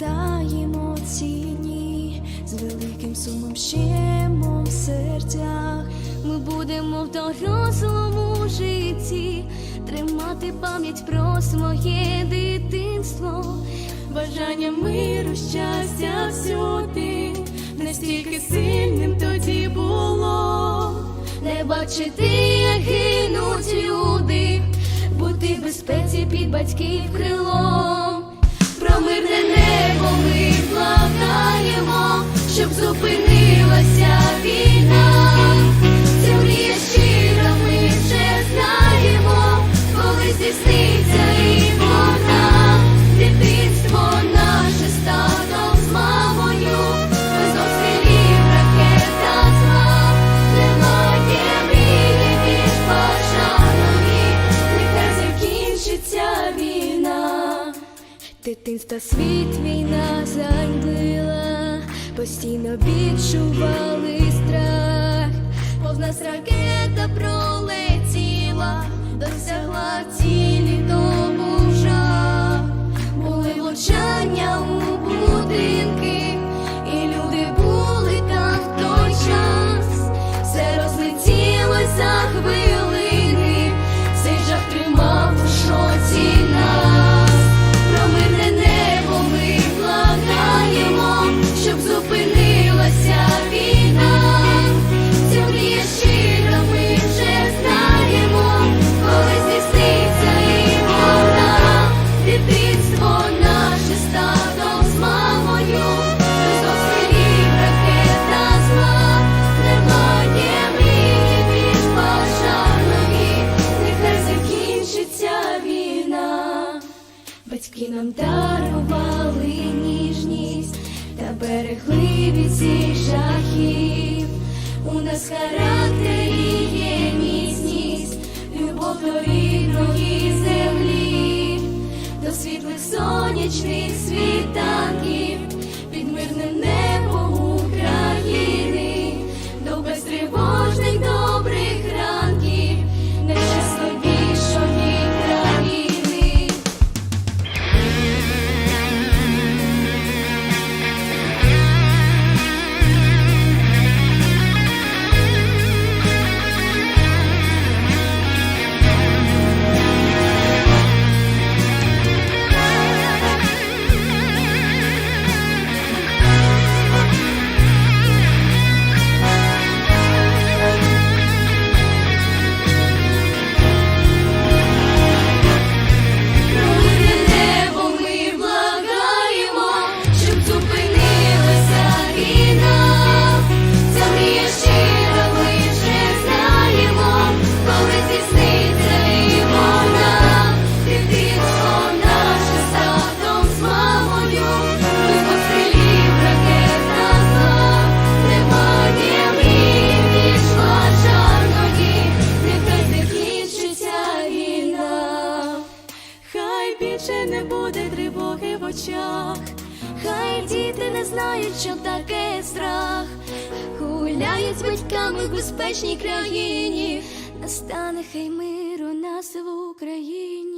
Ми ці дні. З великим сумом щемом в серцях. Ми будемо в дорослому житті. Тримати пам'ять про своє дитинство, бажання миру, щастя всюди, настільки сильним тоді було, не бачити, як гинуть люди, бути в безпеці під батьків крилом. Зупинилася війна. Ця мрія щира, ми вже знаємо, коли здійсниться і вона. Дитинство наше стало з мамою, без обстрілів зла. Немає мрії більш бажаної, нехай закінчиться війна. Дитинства світ війна займила, постійно відчували страх, повз нас ракета Батьки нам дарували ніжність та берегли від всіх жахів. У нас характері є міцність, любов до рідної землі, до світлих сонячних світанків, очах, хай діти не знають, що таке страх, гуляють з батьками в безпечній країні, настане хай миру нас в Україні.